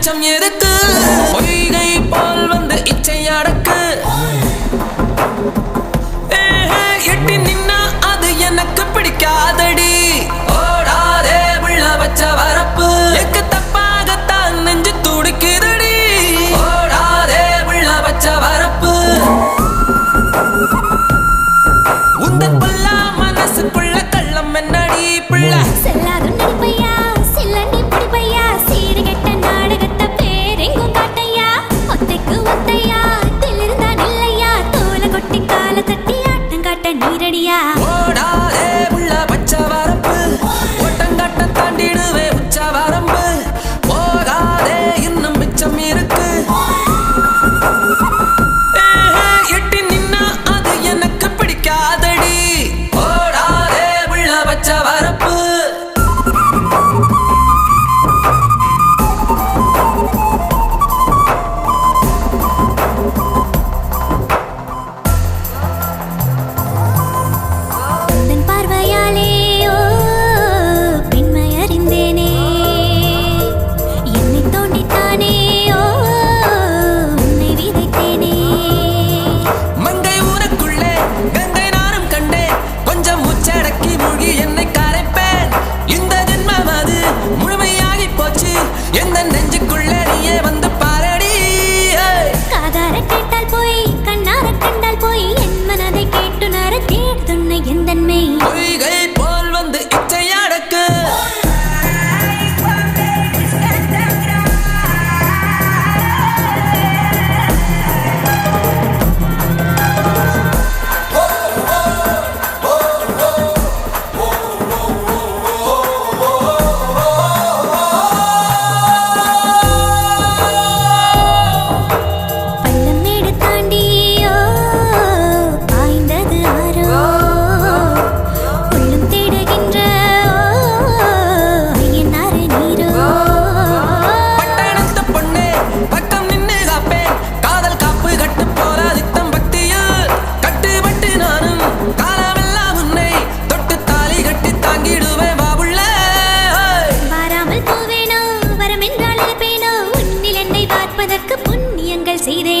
அச்சம் எதுக்கு பொய்கை போல் வந்து இச்சை அடக்கு. எட்டி நின்னா அது எனக்கு பிடிக்காதடி. and then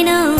know